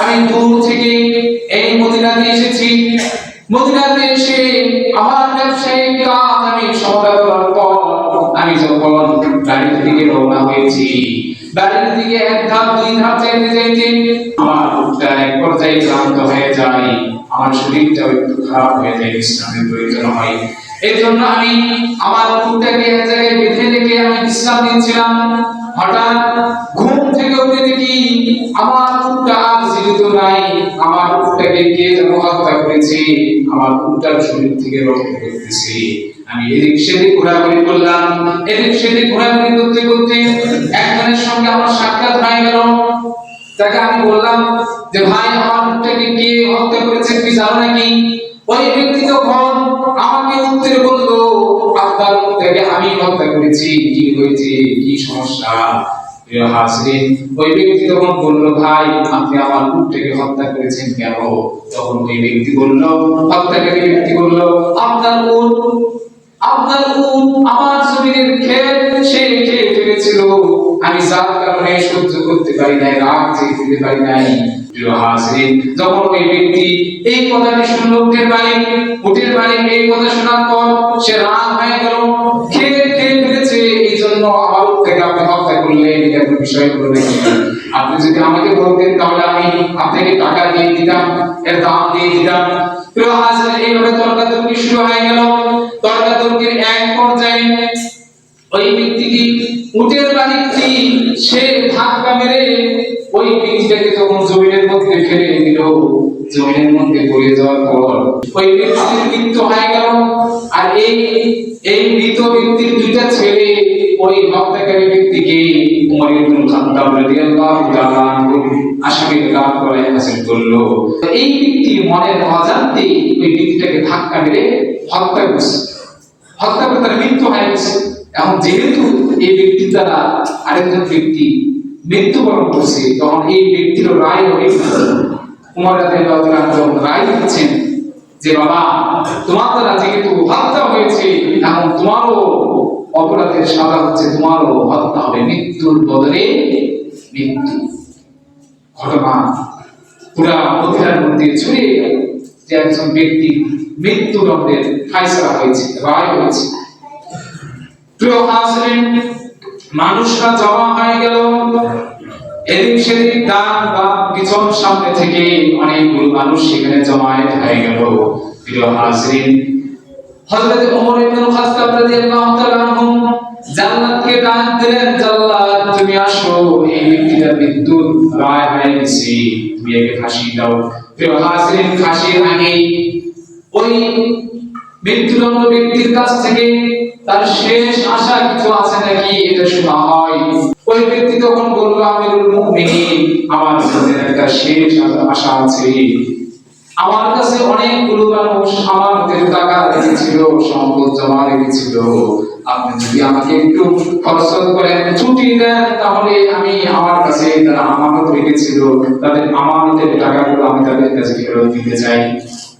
আমি দূর থেকে এই মদিনাতে এসেছি। মদিনাতে এসে আমার ব্যবসায়িক কাজ আমি সমাধা করার পর আমি যখন বাড়ির দিকে রওনা হয়েছি দিকে এক ধাপ, দুই ধাপ আমার এক পর্যায়ে ক্লান্ত হয়ে যায়। আমার শরীরটাও একটু খারাপ হয়ে যায়, বিশ্রামের প্রয়োজন হয়। এই জন্য আমি আমার বুকটাকে এক জায়গায় বেঁধে রেখে আমি বিশ্রাম নিচ্ছিলাম। হঠাৎ ঘুম থেকে উঠে দেখি আমার বুকটা আর নাই আমার বুকটাকে কে যেন হত্যা করেছে, আমার বুকটার শরীর থেকে রক্ত করতেছে আমি এদিক সেদিক ঘোরাঘুরি করলাম, এদিক সেদিক ঘোরাঘুরি করতে করতে একজনের সঙ্গে আমার সাক্ষাৎ গেল। তাকে আমি বললাম যে, ভাই, আমার উত্তরে বলল আপনার মুখটাকে আমি হত্যা করেছি, কি হয়েছে, কি সমস্যা? আমি যার কারণে সহ্য করতে পারি নাই, রাগ চেয়ে পারি নাই। যখন ওই ব্যক্তি এই কথাটি শুনলো, উটের মালিক উটের মালিক এই কথা শোনার পর সে রাগ হয়ে গেল, খেয়ে খেয়ে ফেলেছে। এই জন্য করলেন এটা বিষয় হলো আপনি যদি আমাকে বলতেন, তাহলে আমি আপনাকে টাকা দিয়ে দিতাম, এর দাম দিয়ে দিতাম। প্রিয় হাসিন এইভাবে তর্কাতর্কি শুরু হয়ে গেল। তর্কাতর্কির এক পর্যায়ে ওই ব্যক্তিটি উটের বাড়িটি সে ধাক্কা মেরে ওই ব্যক্তিটাকে যখন জমিনের মধ্যে ফেলে দিল। জমিনের মধ্যে পড়ে যাওয়ার পর ওই ব্যক্তির মৃত্যু হয়ে গেল। আর এই এই মৃত ব্যক্তির দুইটা ছেলে ওই হত্যাকারী ব্যক্তিকে উমর খাত্তাব রাদিয়াল্লাহু তাআলা কাজ হাসিল করল। এই ব্যক্তি মনের অজান্তে ওই ব্যক্তিটাকে ধাক্কা মেরে হত্যা করছে। হত্যা করে তার মৃত্যু হয়ে গেছে। এখন যেহেতু এই ব্যক্তির দ্বারা আরেকজন ব্যক্তি মৃত্যুবরণ করছে, তখন এই ব্যক্তির রায় হয়ে কুমার যখন রায় দিচ্ছেন যে, বাবা, তোমার দ্বারা যেহেতু হত্যা হয়েছে, এখন তোমারও অপরাধের সাজা হচ্ছে, তোমারও হত্যা হবে। মৃত্যুর বদলে মৃত্যু। ঘটনা পুরা মদিনার মধ্যে ছড়িয়ে যে একজন ব্যক্তি মৃত্যুদণ্ডের ফাইসলা হয়েছে, রায় হয়েছে। প্রিয় হাজরিন মানুষরা জমা হয়ে গেল। এদিক সেদিক ডান বা পিছন সামনে থেকে অনেকগুলো মানুষ সেখানে জমায়েত হয়ে গেল। প্রিয় হাজরিন, হযরত ওমর ইবনে খাত্তাব রাদিয়াল্লাহু তাআলা আনহু জান্নাতকে ডাক দিলেন জাল্লাত তুমি আসো, এই ব্যক্তিটার মৃত্যুর রায় হয়ে গেছে। তুমি একে ফাঁসি দাও। প্রিয় হাজরিন, ফাঁসির আগে ওই মৃত্যুদণ্ড ব্যক্তির কাছ থেকে তার শেষ আশা কিছু আছে নাকি? শোনা হয়। ওই ব্যক্তি তখন বলল, আমিরুল আমার জীবনের একটা শেষ আশা আছে। আমার কাছে অনেকগুলো মানুষ আমানতের টাকা রেখেছিল, সম্পদ জমা রেখেছিল। আপনি যদি আমাকে একটু খরচ করেন, ছুটি দেন, তাহলে আমি আমার কাছে তারা আমানত রেখেছিল। তাদের আমানতের টাকাগুলো আমি তাদের কাছে ফেরত দিতে চাই।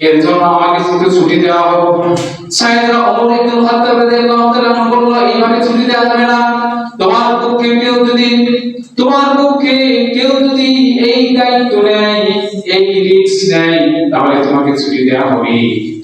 এর জন্য আমাকে শুধু ছুটি দেওয়া হোক। সাইয়েদনা ওমর ইবনে খাত্তাব রাদিয়াল্লাহু তাআলা বলল, এইভাবে ছুটি দেওয়া যাবে না। তোমার পক্ষে কেউ যদি, তোমার পক্ষে কেউ যদি এই দায়িত্ব নেয়, এই রিস্ক নেয়, তাহলে তোমাকে ছুটি দেওয়া হবে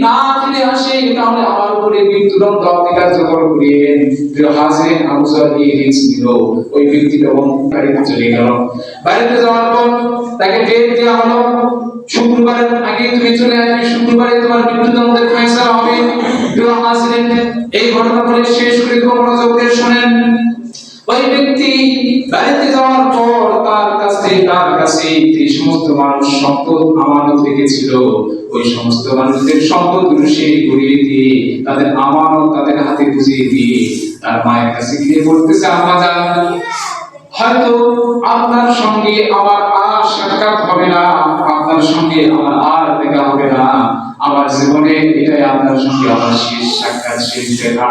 না আসে আমার উপরে মৃত্যুদণ্ড হাজির নিল। ওই ব্যক্তি তখন বাড়িতে চলে গেল। বাড়িতে যাওয়ার পর তাকে ডেট দেওয়া হলো। শুক্রবারের আগে তুমি চলে আসবে, শুক্রবারে তোমার মৃত্যুদণ্ডের ফয়সালা হবে। হাজরিন এই ঘটনাগুলি শেষ করে মনোযোগ দিয়ে শোনেন। ওই ব্যক্তি বাড়িতে যাওয়ার পর তার কাছে তার কাছে যে সমস্ত মানুষ সম্পদ আমানত রেখেছিল ওই সমস্ত মানুষদের সম্পদগুলো সে ঘুরিয়ে দিয়ে তাদের আমানত তাদের হাতে বুঝিয়ে দিয়ে তার মায়ের কাছে গিয়ে বলতেছে, আম্মা জান, হয়তো আপনার সঙ্গে আমার আর সাক্ষাৎ হবে না, আপনার সঙ্গে আমার আর দেখা হবে না। আমার জীবনে এটাই আপনার সঙ্গে আমার শেষ সাক্ষাৎ, শেষ দেখা।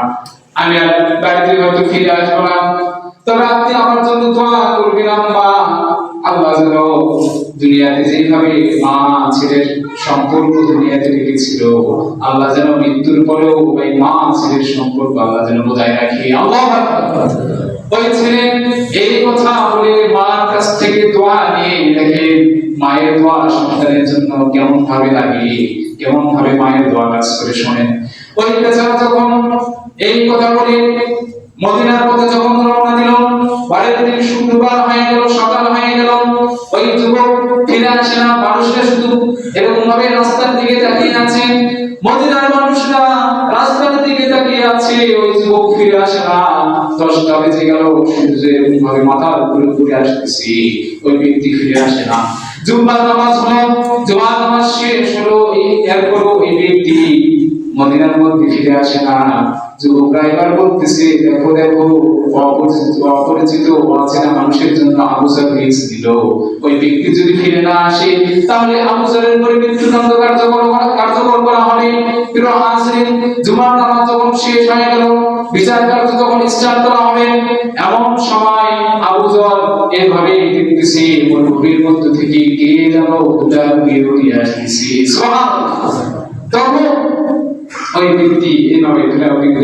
আমি আর বাড়িতে হয়তো ফিরে আসব না। তবে আপনি আমার জন্য দোয়া করবেন, আম্মা। আল্লাহ যেন দুনিয়াতে যেভাবে মা ছেলের সম্পর্ক দুনিয়াতে রেখেছিল, আল্লাহ যেন মৃত্যুর পরেও ওই মা ছেলের সম্পর্ক আল্লাহ যেন বজায় রাখে। আল্লাহ ওই ছেলে এই কথা বলে মার কাছ থেকে দোয়া নিয়ে দেখে মায়ের দোয়া সন্তানের জন্য কেমন ভাবে লাগে কেমন ভাবে মায়ের দোয়া কাজ করে শোনেন। ওই বেচারা যখন এই কথা বলে মদিনার পথে যখন রওনা দিল বাড়ির দিন শুক্রবার হয়ে গেল, সকাল হয়ে গেল। ওই যুবক ফিরে আসে না মানুষরা শুধু এরকম ভাবে রাস্তার দিকে তাকিয়ে আছে। মদিনার মানুষরা রাস্তার দিকে তাকিয়ে আছে। ওই যুবক ফিরে আসে না। দশটা বেজে গেল সূর্য এরকম ভাবে মাথার উপরে ঘুরে আসতেছে। ওই ব্যক্তি ফিরে আসে না। জুম্মার নামাজ হলো, জুমার নামাজ শেষ হলো, এই এরপর ওই ব্যক্তি মদিনার মধ্যে ফিরে আসে না। যুবকরা এবার বলতেছে, দেখো দেখো, অপরিচিত অপরিচিত, অচেনা মানুষের জন্য আবুজার রিস্ক দিল। ওই ব্যক্তি যদি ফিরে না আসে, তাহলে আবুজারের উপরে মৃত্যুদণ্ড কার্যকর কার্যকর করা হবে। জুমার নামাজ যখন শেষ হয়ে গেল, বিচার কার্য যখন স্টার্ট করা হবে, এমন সময় আবুজর এভাবে মধ্য থেকে কে যেন তখন ওই ব্যক্তি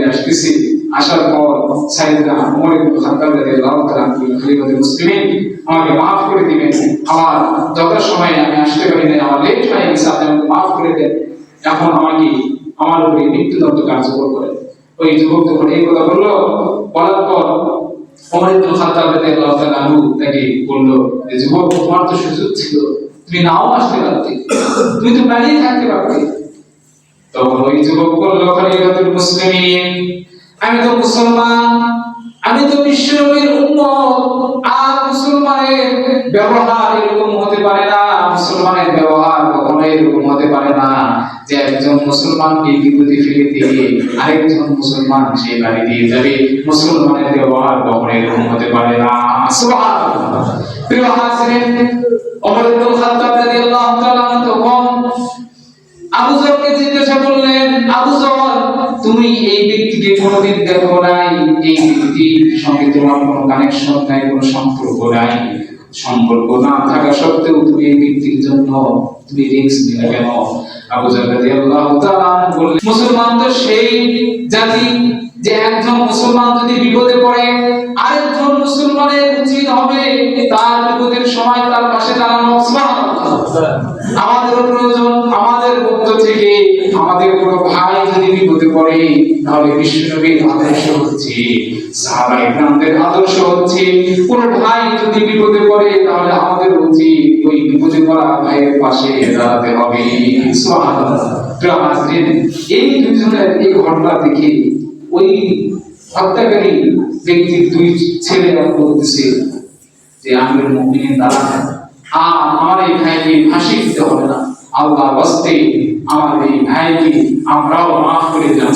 আসতেছে। আসার পর সাইদনা ওমর ইবনে খাত্তাব রাদিয়াল্লাহু তাআলা আমাকে maaf করে দিবেন। আমার যথাসময়ে আমি আসতে পারি নাই, আমার লেট হয়ে গেছে, আপনি আমাকে করে দেন। এখন আমাকে আমার উপরে মৃত্যুদণ্ড কার্যকর করে। ওই যুবক যখন এই কথা বলল, বলার পর ওমর ইবনে খাত্তাব রাদিয়াল্লাহু তাআলা তাকে বলল যুবক, তোমার তো সুযোগ ছিল। তুমি নাও আসতে পারতে। তুমি তো দাঁড়িয়ে থাকতে পারতে। তখন ওই যুবক বলল খলিফাতুল মুসলিমিন আমি তো মুসলমান, আমি তো বিশ্বনবীর উম্মত, আর মুসলমানের ব্যবহার এরকম হতে পারে না, মুসলমানের ব্যবহার কখনো এরকম হতে পারে না, যে একজন মুসলমানকে বিপদে ফেলে দিয়ে আরেকজন মুসলমান সেই বাড়ি দিয়ে যাবে, মুসলমানের ব্যবহার কখনো এরকম হতে পারে না। সুবহানাল্লাহ। প্রিয় হাজরিন ওমর ইবনে আবু তুমি এই ব্যক্তিকে কোনোদিন দেখো নাই, এই ব্যক্তির সঙ্গে তোমার কোনো কানেকশন নাই, কোনো সম্পর্ক নাই। সম্পর্ক না থাকা সত্ত্বেও তুমি এই ব্যক্তির জন্য তুমি নিলে কেন? আবু বললেন, মুসলমান তো সেই জাতি যে একজন মুসলমান যদি বিপদে পড়ে, আরেকজন মুসলমানের উচিত হবে তার বিপদের সময় তার পাশে দাঁড়ানো। আমাদেরও প্রয়োজন, আমাদের মধ্য থেকে আমাদের কোনো ভাই যদি বিপদে পড়ে, তাহলে বিশ্বনবীর আদর্শ হচ্ছে, সাহাবা ইকরামদের আদর্শ হচ্ছে। কোন ভাই যদি বিপদে পড়ে, তাহলে আমাদের উচিত ওই বিপদে পড়া ভাইয়ের পাশে দাঁড়াতে হবে। এই দুইজনের এই ঘটনা দেখে ওই হত্যাকারী দুই ছেলেরা বলতেছে যে আমির মুমিনিন দ্বারা আর আমার এই ভাইকে ফাঁসি দিতে হবে না। আল্লাহ বাস্তে আমার এই ভাইকে আমরাও মাফ করে দিলাম।